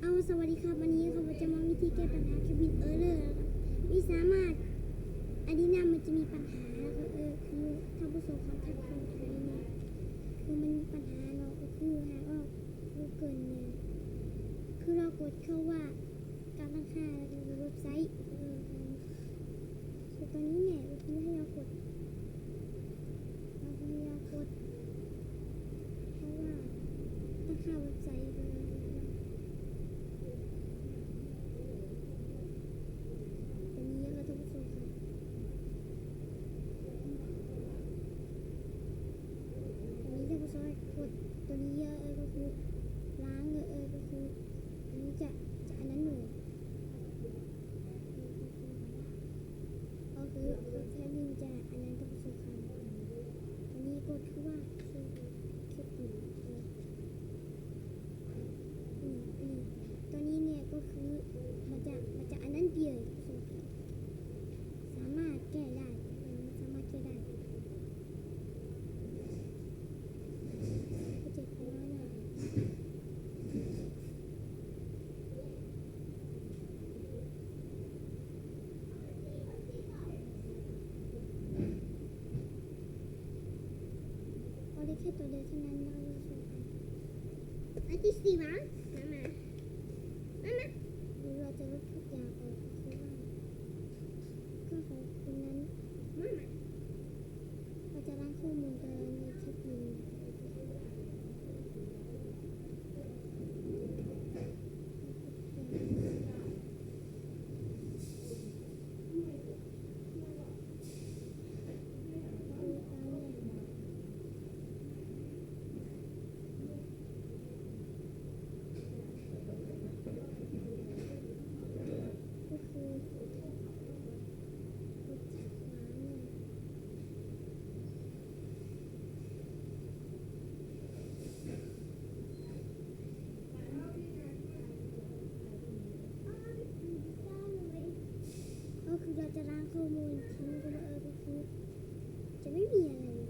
เอาสวัสดีครับวันนี้เขาจะมาวิธีแก้ปัญหาเคบินเออร์เลอร์ครับวิสามารถอันนี้นะมันจะมีปัญหาแล้วก็เออคือท่านผู้ชมของท่านคนไทยเนี่ยคือมันมีปัญหาเราก็คือหาว่ากูเกิลเนี่ยคือเรากดเข้าว่าการตั้งค่าแล้วก็คือเว็บไซต์เออคือตอนนี้เนี่ยก็คือให้เรากดเราพยายามกดเพราะว่าตั้งค่าเว็บไซต์เลย ตัวนี้ก็ต้องสู้ค่ะตัว นี้ถ้าผู้ชายกดตัวนี้เยอะเออก็คือล้างเยอะเออก็คืออันนี้จะจะอันนั้นเลยก็คือก็แค่วิ่งจะอันนั้นต้องสู้ค่ะตัวนี้ก็คือว่าคือคือปิดเลยนี่นี่ตัวนี้เนี่ยก็คือมันจะมันจะอันนั้นเดียวสู้ค่ะ สามารถแก้ได้เออมันสามารถแก้ได้ก็เจ็บหัวน่ะ เด้แค่ตัวเดียวเท่านั้นนะคุณผู้ชมค่ะอันที่สี่มั้งมามามามาหรือเราจะลบทุกอย่างออก ก็คือเราจะล้างข้อมูลทิ้งไปเลยก็คือจะไม่มีอะไรเลย